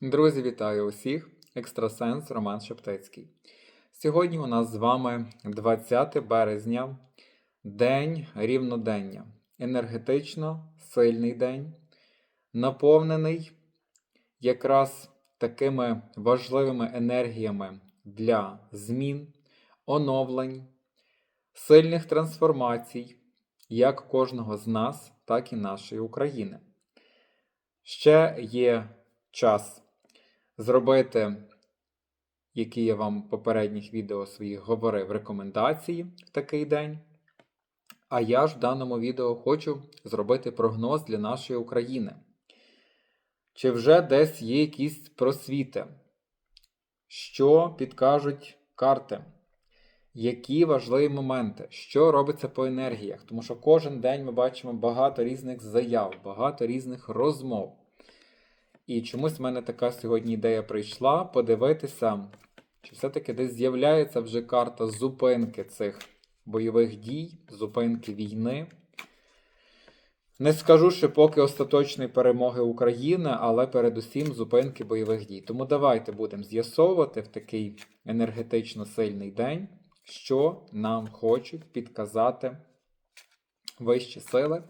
Друзі, вітаю усіх! Екстрасенс Роман Шептицький. Сьогодні у нас з вами 20 березня, день рівнодення. Енергетично сильний день, наповнений якраз такими важливими енергіями для змін, оновлень, сильних трансформацій, як кожного з нас, так і нашої України. Ще є час зробити, які я вам в попередніх відео своїх говорив, рекомендації в такий день. А я ж в даному відео хочу зробити прогноз для нашої України. Чи вже десь є якісь просвіти? Що підкажуть карти? Які важливі моменти, що робиться по енергіях? Тому що кожен день ми бачимо багато різних заяв, багато різних розмов. І чомусь в мене така сьогодні ідея прийшла подивитися, чи все-таки десь з'являється вже карта зупинки цих бойових дій, зупинки війни. Не скажу, що поки остаточної перемоги України, але передусім зупинки бойових дій. Тому давайте будемо з'ясовувати в такий енергетично сильний день, що нам хочуть підказати вищі сили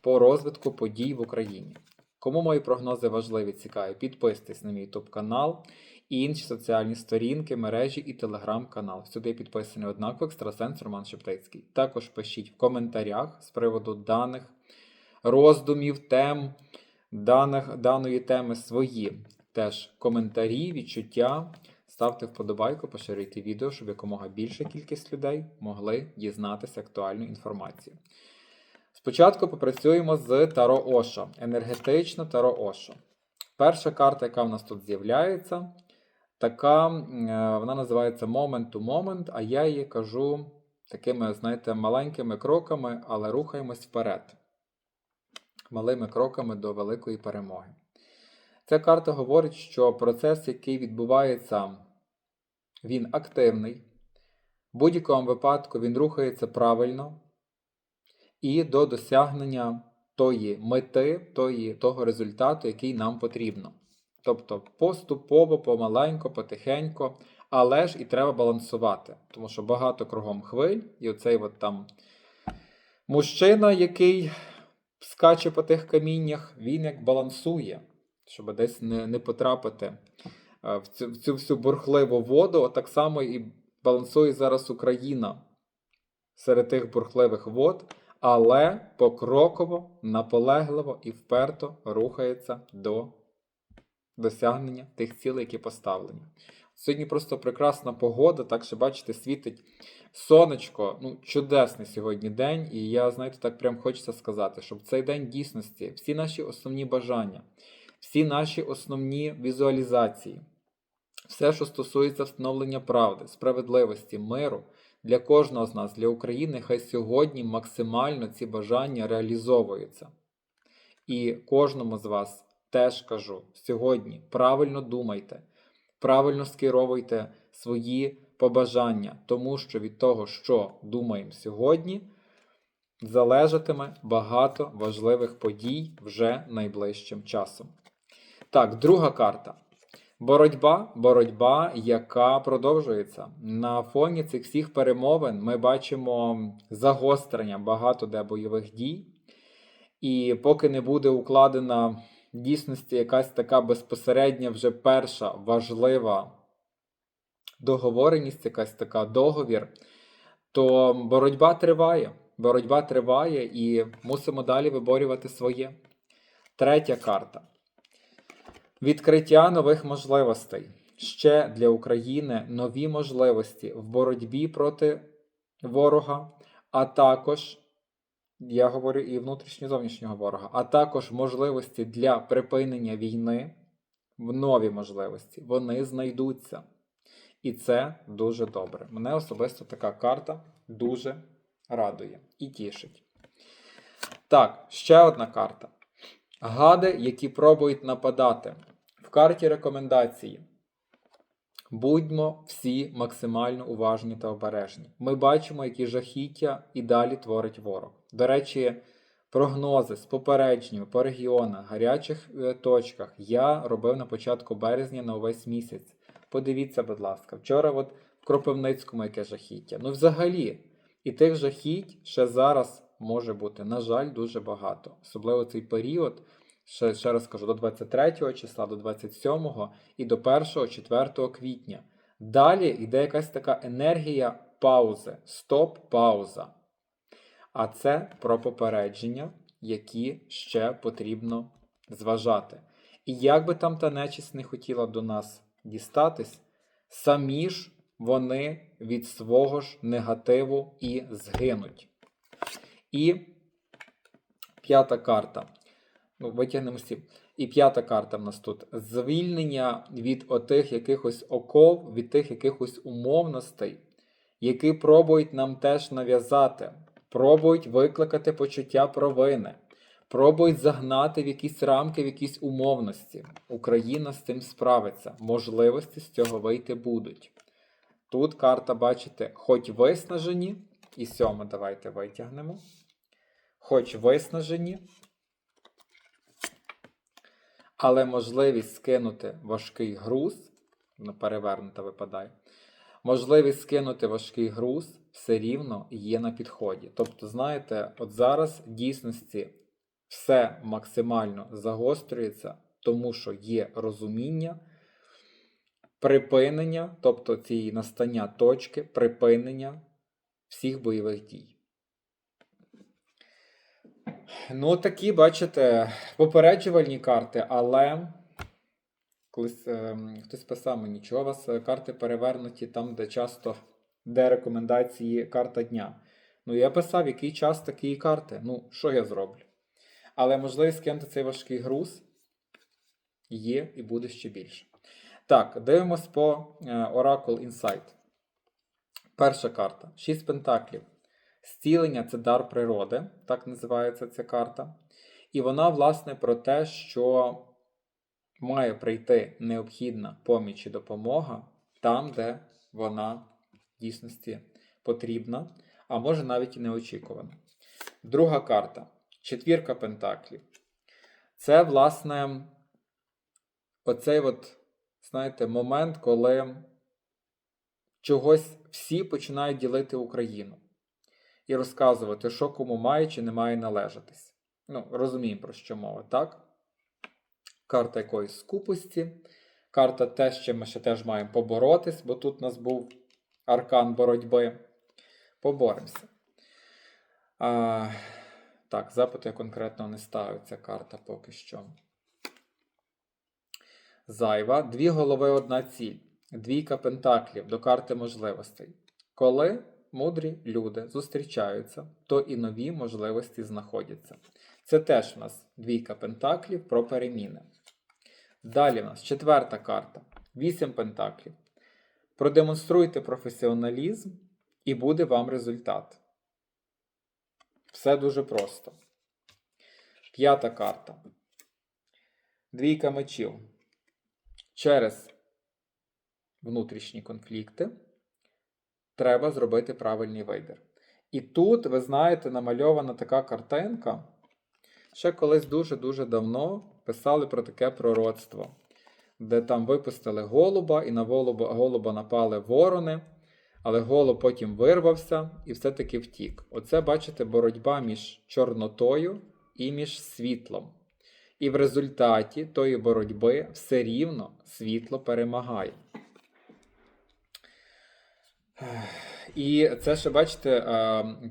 по розвитку подій в Україні. Кому мої прогнози важливі, цікаві, підписуйтесь на мій YouTube канал і інші соціальні сторінки, мережі і телеграм-канал. Сюди підписаний однаково екстрасенс Роман Шептицький. Також пишіть в коментарях з приводу даних роздумів, тем даних, даної теми свої. Теж коментарі, відчуття. Ставте вподобайку, поширюйте відео, щоб якомога більша кількість людей могли дізнатися актуальну інформацію. Спочатку попрацюємо з Таро Оша. Енергетично Таро Оша. Перша карта, яка в нас тут з'являється, така, е, вона називається Moment to Moment, а я її кажу такими, знаєте, маленькими кроками, але рухаємось вперед. Малими кроками до великої перемоги. Ця карта говорить, що процес, який відбувається, він активний. В будь-якому випадку він рухається правильно і до досягнення тої мети, тої, того результату, який нам потрібно. Тобто поступово, помаленько, потихенько, але ж і треба балансувати, тому що багато кругом хвиль, і оцей от там мужчина, який скаче по тих каміннях, він як балансує, щоб десь не не потрапити е, в цю, в цю всю бурхливу воду. Так само і балансує зараз Україна серед тих бурхливих вод але покроково, наполегливо і вперто рухається до досягнення тих цілей, які поставлені. Сьогодні просто прекрасна погода, так що, бачите, світить сонечко. Ну, чудесний сьогодні день, і я, знаєте, так прям хочеться сказати, щоб цей день дійсності, всі наші основні бажання, всі наші основні візуалізації, все, що стосується встановлення правди, справедливості, миру для кожного з нас, для України, хай сьогодні максимально ці бажання реалізовуються. І кожному з вас теж кажу: сьогодні правильно думайте, правильно скеровуйте свої побажання, тому що від того, що думаємо сьогодні, залежатиме багато важливих подій вже найближчим часом. Так, друга карта. Боротьба, боротьба, яка продовжується. На фоні цих всіх перемовин ми бачимо загострення багато де бойових дій. І поки не буде укладена в дійсності якась така безпосередня вже перша важлива договореність, якась така договір, то боротьба триває. Боротьба триває і мусимо далі виборювати своє. Третя карта. Відкриття нових можливостей. Ще для України нові можливості в боротьбі проти ворога, а також, я говорю і внутрішньо зовнішнього ворога, а також можливості для припинення війни, в нові можливості. Вони знайдуться. І це дуже добре. Мене особисто така карта дуже радує і тішить. Так, ще одна карта. Гади, які пробують нападати карті рекомендації. Будьмо всі максимально уважні та обережні. Ми бачимо, які жахіття і далі творить ворог. До речі, Прогнози з попередженнями по регіонах, гарячих е, точках я робив на початку березня на увесь місяць. Подивіться, будь ласка, вчора от в Кропивницькому яке жахіття. Ну, взагалі, і тих жахіть ще зараз може бути, на жаль, дуже багато. Особливо цей період, ще, ще раз кажу, до 23 числа, до 27 і до 1-4 квітня. Далі йде якась така енергія паузи, стоп-пауза. А це про попередження, які ще потрібно зважати. І як би там та нечисть не хотіла до нас дістатись, самі ж вони від свого ж негативу і згинуть. І п'ята карта. Ну, витягнемо всі. І п'ята карта в нас тут звільнення від отих якихось оков, від тих якихось умовностей, які пробують нам теж нав'язати, пробують викликати почуття провини, пробують загнати в якісь рамки, в якісь умовності. Україна з цим справиться. Можливості з цього вийти будуть. Тут карта, бачите, хоч виснажені, і сьоме давайте витягнемо. Хоч виснажені, але можливість скинути важкий груз, ну, перевернута випадає. Можливість скинути важкий груз все рівно є на підході. Тобто, знаєте, от зараз в дійсності все максимально загострюється, тому що є розуміння, припинення, тобто цієї настання точки, припинення всіх бойових дій. Ну, такі, бачите, попереджувальні карти, але колись е, хтось писав мені, чого у вас е, карти перевернуті там, де часто де рекомендації карта дня. Ну, я писав, який час такі карти. Ну, що я зроблю? Але можливість кинути цей важкий груз є і буде ще більше. Так, дивимось по е, Oracle Insight. Перша карта. Шість пентаклів. Зцілення це дар природи, так називається ця карта. І вона, власне, про те, що має прийти необхідна поміч і допомога там, де вона в дійсності потрібна, а може навіть і неочікувана. Друга карта четвірка пентаклів. Це, власне, оцей от, знаєте, момент, коли чогось всі починають ділити Україну і розказувати, що кому має чи не має належатись. Ну, розуміємо, про що мова, так? Карта якоїсь скупості. Карта те, з чим ми ще теж маємо поборотись, бо тут у нас був аркан боротьби. Поборемося. А, Так, запиту я конкретно не ставив ця карта поки що. Зайва. Дві голови, одна ціль. Двійка пентаклів до карти можливостей. Коли мудрі люди зустрічаються, то і нові можливості знаходяться. Це теж у нас двійка пентаклів про переміни. Далі в нас четверта карта. Вісім пентаклів. Продемонструйте професіоналізм, і буде вам результат. Все дуже просто. П'ята карта. Двійка мечів. Через внутрішні конфлікти треба зробити правильний вибір. І тут, ви знаєте, намальована така картинка. Ще колись дуже-дуже давно писали про таке пророцтво, де там випустили голуба, і на голуба, голуба напали ворони, але голуб потім вирвався і все-таки втік. Оце, бачите, боротьба між Чорнотою і між світлом. І в результаті тої боротьби все рівно світло перемагає. І це ще, бачите,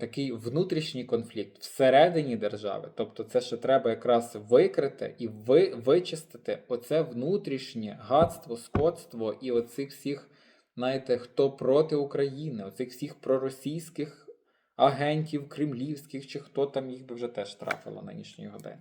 такий внутрішній конфлікт всередині держави. Тобто, це ще треба якраз викрити і ви, вичистити оце внутрішнє гадство, скотство і оцих всіх, знаєте, хто проти України, оцих всіх проросійських агентів кремлівських, чи хто там їх би вже теж трапило нинішньої години.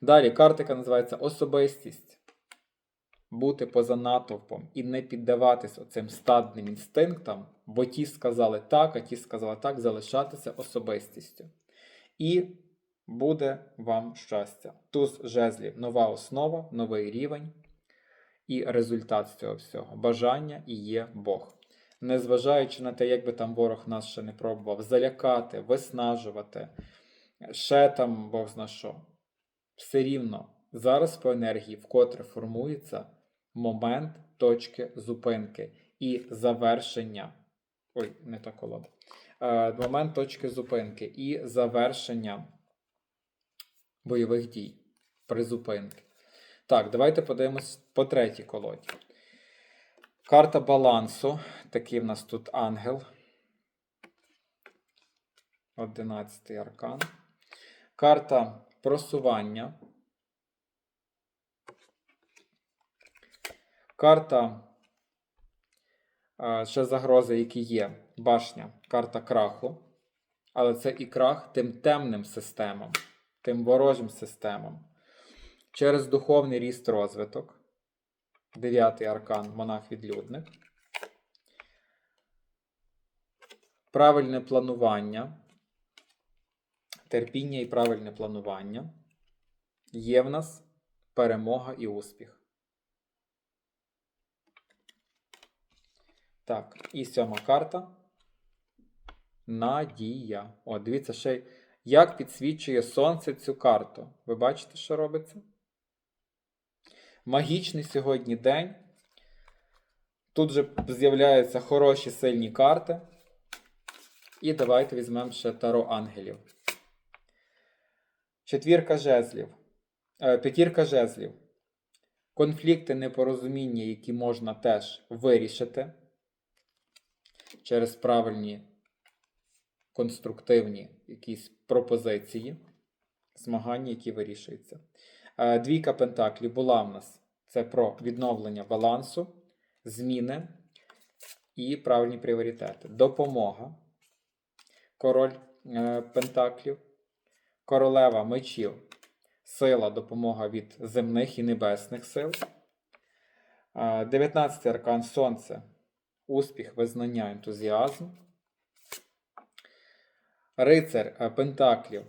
Далі картика називається Особистість. Бути поза натовпом і не піддаватись оцим стадним інстинктам, бо ті сказали так, а ті сказали так, залишатися особистістю. І буде вам щастя. Туз жезлів нова основа, новий рівень і результат з цього всього. Бажання і є Бог. Незважаючи на те, як би там ворог нас ще не пробував залякати, виснажувати, ще там Бог зна що. Все рівно зараз по енергії вкотре формується момент точки зупинки і завершення. Ой, не та колода. Е, момент точки зупинки і завершення бойових дій, призупинки. Так, давайте подивимось по третій колоді. Карта балансу. Такий в нас тут ангел. Одинадцятий аркан. Карта просування. Карта е, ще загрози, які є. Башня. Карта краху. Але це і крах тим темним системам, тим ворожим системам. Через духовний ріст розвиток. Дев'ятий аркан монах-відлюдник. Правильне планування. Терпіння і правильне планування. Є в нас перемога і успіх. Так, і сьома карта. Надія. О, дивіться, ще як підсвічує сонце цю карту. Ви бачите, що робиться? Магічний сьогодні день. Тут же з'являються хороші сильні карти. І давайте візьмемо ще Таро ангелів. Четвірка жезлів. Е, п'ятірка жезлів. Конфлікти, непорозуміння, які можна теж вирішити через правильні конструктивні якісь пропозиції, змагання, які вирішуються. Е, Двійка Пентаклів була в нас. Це про відновлення балансу, зміни і правильні пріоритети. Допомога. Король е, Пентаклів. Королева мечів. Сила, допомога від земних і небесних сил. 19 аркан Сонце. Успіх, визнання, ентузіазм. Рицар е, Пентаклів.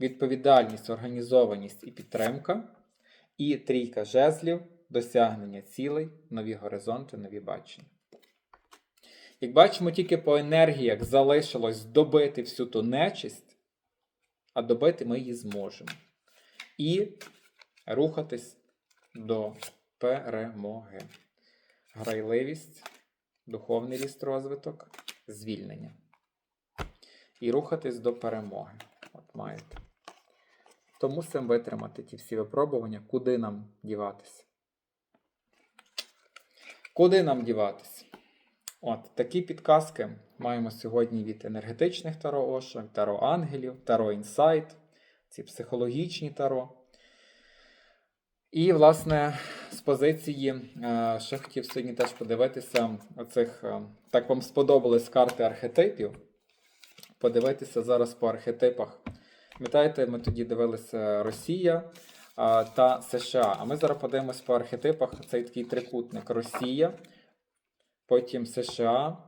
Відповідальність, організованість і підтримка. І трійка жезлів, досягнення цілей, нові горизонти, нові бачення. Як бачимо, тільки по енергіях залишилось добити всю ту нечисть, а добити ми її зможемо. І рухатись до перемоги. Грайливість, духовний ріст розвиток, звільнення. І рухатись до перемоги. От маєте. То мусимо витримати ті всі випробування, куди нам діватися. Куди нам діватися? От, такі підказки маємо сьогодні від енергетичних таро Оша, таро ангелів, таро інсайт, ці психологічні таро. І, власне, з позиції е, ще хотів сьогодні теж подивитися оцих, е, так вам сподобались карти архетипів. Подивитися зараз по архетипах. Пам'ятаєте, ми тоді дивилися Росія е, та США. А ми зараз подивимось по архетипах цей такий трикутник Росія, потім США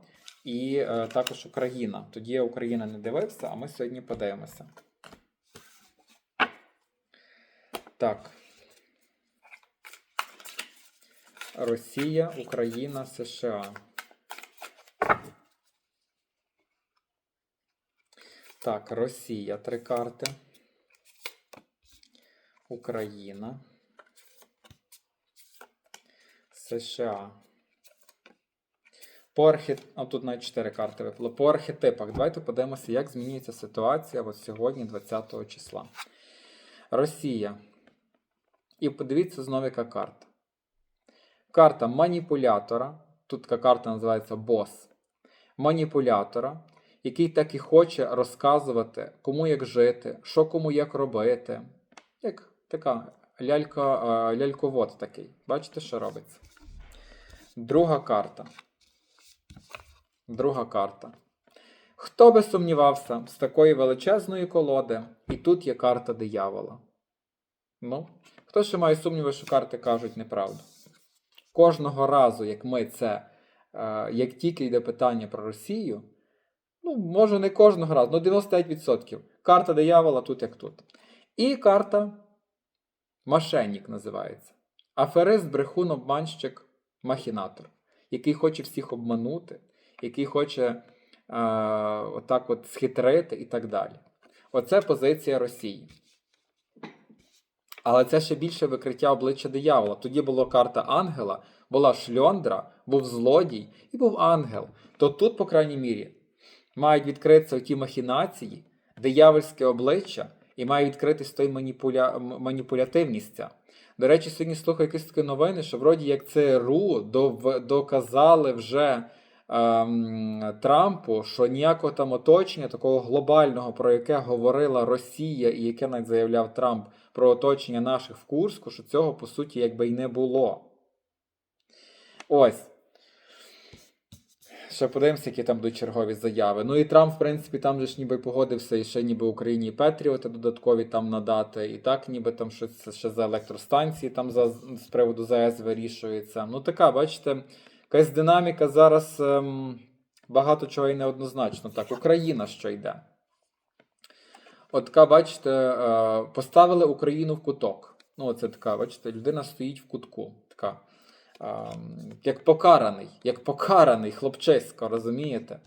і також Україна. Тоді я Україна не дивився, а ми сьогодні подивимося. Так. Росія, Україна, США. Так, Росія три карти. Україна. США. По архет... А тут навіть 4 карти випало. По архетипах. Давайте подивимося, як змінюється ситуація от сьогодні, 20 числа. Росія. І подивіться знову, яка карта. Карта маніпулятора. Тут така карта називається бос. Маніпулятора, який так і хоче розказувати, кому як жити, що кому як робити. Як така лялька, е, ляльковод такий. Бачите, що робиться? Друга карта. Друга карта. Хто би сумнівався з такої величезної колоди, і тут є карта диявола. Ну, хто ще має сумніви, що карти кажуть неправду? Кожного разу, як ми це, е, як тільки йде питання про Росію, ну, може не кожного разу, ну 95%. Карта диявола тут як тут. І карта Мошенник називається. Аферист, брехун, обманщик, махінатор, який хоче всіх обманути, який хоче е, отак от схитрити і так далі. Оце позиція Росії. Але це ще більше викриття обличчя диявола. Тоді була карта ангела, була шльондра, був злодій і був ангел. То тут, по крайній мірі, мають відкритися ті махінації, диявольське обличчя, і має відкритись той маніпуля... маніпулятивність. До речі, сьогодні слухаю якісь такі новини, що вроді як ЦРУ дов... доказали вже Трампу, що ніякого там оточення, такого глобального, про яке говорила Росія, і яке навіть заявляв Трамп про оточення наших в Курську, що цього по суті якби й не було. Ось. Ще подивимося, які там будуть чергові заяви. Ну і Трамп, в принципі, там же ж ніби погодився і ще ніби Україні Петріоти додаткові там надати. І так, ніби там щось ще за електростанції там за, з приводу ЗАЕС вирішується. Ну така, бачите, якась динаміка зараз ем, багато чого і неоднозначно. Так, Україна що йде. От така, бачите, е, поставили Україну в куток. Ну, це така, бачите, людина стоїть в кутку. Така, е, як покараний, як покараний хлопчисько, розумієте?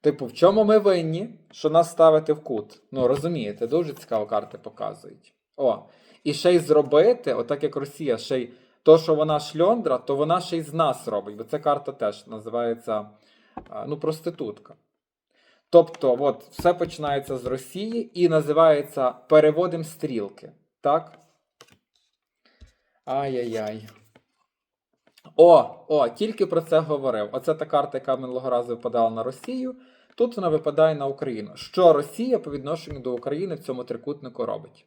Типу, в чому ми винні, що нас ставити в кут? Ну, розумієте, дуже цікаво карти показують. О, і ще й зробити, отак як Росія, ще й то, що вона шльондра, то вона ще й з нас робить, бо ця карта теж називається е, ну, проститутка. Тобто, от, все починається з Росії і називається переводим стрілки. Так? Ай-яй-яй. О, о, тільки про це говорив. Оце та карта, яка минулого разу випадала на Росію. Тут вона випадає на Україну. Що Росія по відношенню до України в цьому трикутнику робить?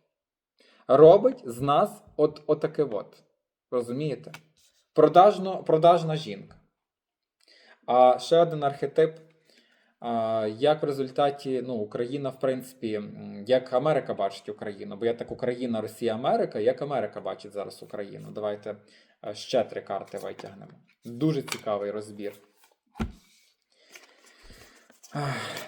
Робить з нас от, отаке от. Розумієте? Продажно, продажна жінка. А ще один архетип Як в результаті ну, Україна, в принципі, як Америка бачить Україну? Бо я так Україна, Росія, Америка, як Америка бачить зараз Україну? Давайте е, ще три карти витягнемо. Дуже цікавий розбір.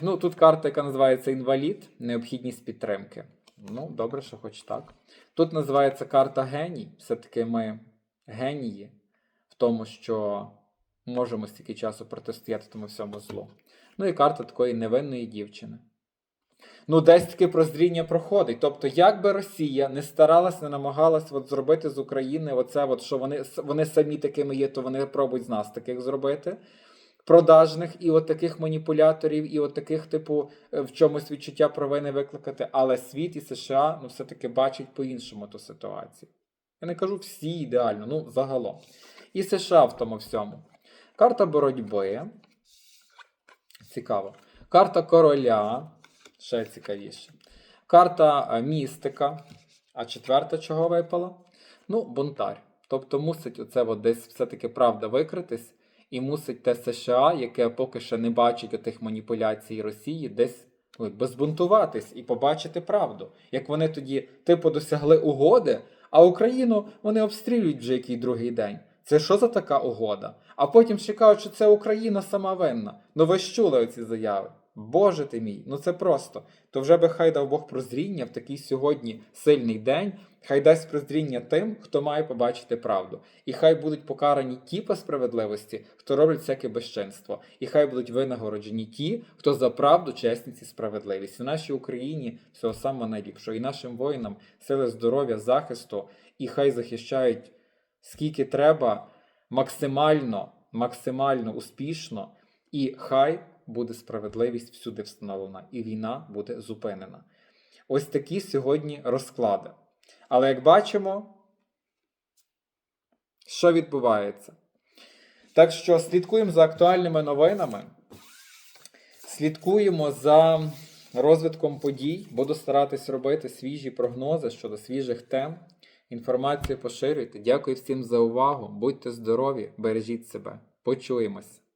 Ну, тут карта, яка називається інвалід, необхідність підтримки. Ну, добре, що хоч так. Тут називається карта геній. Все-таки ми генії в тому, що можемо стільки часу протистояти тому всьому злу. Ну і карта такої невинної дівчини. Ну, десь таке прозріння проходить. Тобто, як би Росія не старалась, не намагалась от зробити з України оце, от, що вони, вони самі такими є, то вони пробують з нас таких зробити. Продажних і от таких маніпуляторів, і от таких, типу, е, в чомусь відчуття провини викликати. Але світ і США ну, все-таки бачать по-іншому ту ситуацію. Я не кажу всі ідеально, ну загалом. І США в тому всьому. Карта боротьби. Цікаво. Карта короля. Ще цікавіше. Карта е, містика. А четверта чого випала? Ну, бунтар. Тобто мусить оце от десь все-таки правда викритись, і мусить те США, яке поки що не бачить отих маніпуляцій Росії, десь ну, якби збунтуватись і побачити правду. Як вони тоді, типу, досягли угоди, а Україну вони обстрілюють вже який другий день. Це що за така угода? А потім ще кажуть, що це Україна сама винна. Ну ви ж чули оці заяви? Боже ти мій, ну це просто. То вже би хай дав Бог прозріння в такий сьогодні сильний день, хай дасть прозріння тим, хто має побачити правду. І хай будуть покарані ті по справедливості, хто робить всяке безчинство. І хай будуть винагороджені ті, хто за правду, чесність і справедливість. І нашій Україні всього самого найліпшого, і нашим воїнам сили здоров'я, захисту, і хай захищають скільки треба, максимально, максимально успішно, і хай буде справедливість всюди встановлена, і війна буде зупинена. Ось такі сьогодні розклади. Але як бачимо, що відбувається? Так що слідкуємо за актуальними новинами, слідкуємо за розвитком подій, буду старатись робити свіжі прогнози щодо свіжих тем. Інформацію поширюйте. Дякую всім за увагу. Будьте здорові, бережіть себе. Почуємось!